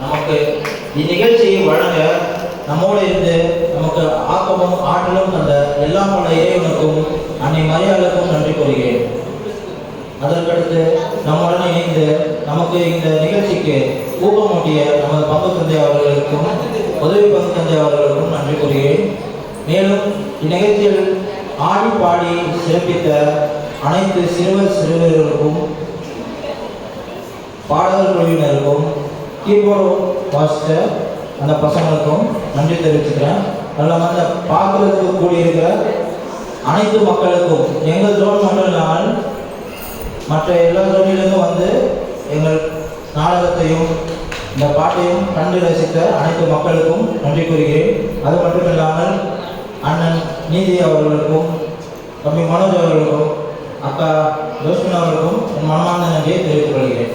நமக்கு இந்நிகழ்ச்சியை வழங்க நம்மோடு இருந்து நமக்கு ஆக்கமும் ஆற்றலும் தந்த எல்லாம் உள்ள இறைவனுக்கும் அன்னை மரியாதைக்கும் நன்றி கூறுகிறேன். அதற்கடுத்து நம்முடன் இணைந்து நமக்கு இந்த நிகழ்ச்சிக்கு ஊக்கமூட்டிய நமது பங்கு தந்தை அவர்களுக்கும் உதவி பங்கு தந்தை அவர்களுக்கும் நன்றி கூறுகிறேன். மேலும் இந்நிகழ்ச்சியில் ஆடி பாடி சிறப்பித்த அனைத்து சிறுவர் சிறுவர்களுக்கும் பாடல் குழுவினருக்கும் கீபோர்டு வாசித்த அந்த பசங்களுக்கும் நன்றி தெரிவிச்சுக்கிறேன். நல்ல மாதிரி பார்க்குறதுக்கு கூடியிருக்கிற அனைத்து மக்களுக்கும் எங்கள் ஜோன் மட்டும் இல்லாமல் மற்ற எல்லா ஜோனிலிருந்தும் வந்து எங்கள் நாடகத்தையும் இந்த பாட்டையும் கண்டு ரசித்த அனைத்து மக்களுக்கும் நன்றி கூறுகிறேன். அது மட்டும் இல்லாமல் அண்ணன் நீதி அவர்களுக்கும் தம்பி மனோஜ் அவர்களுக்கும் அக்கா ஜோஸ்மின் அவர்களுக்கும் என் மனமார்ந்த நன்றியை தெரிவித்துக் கொள்கிறேன்.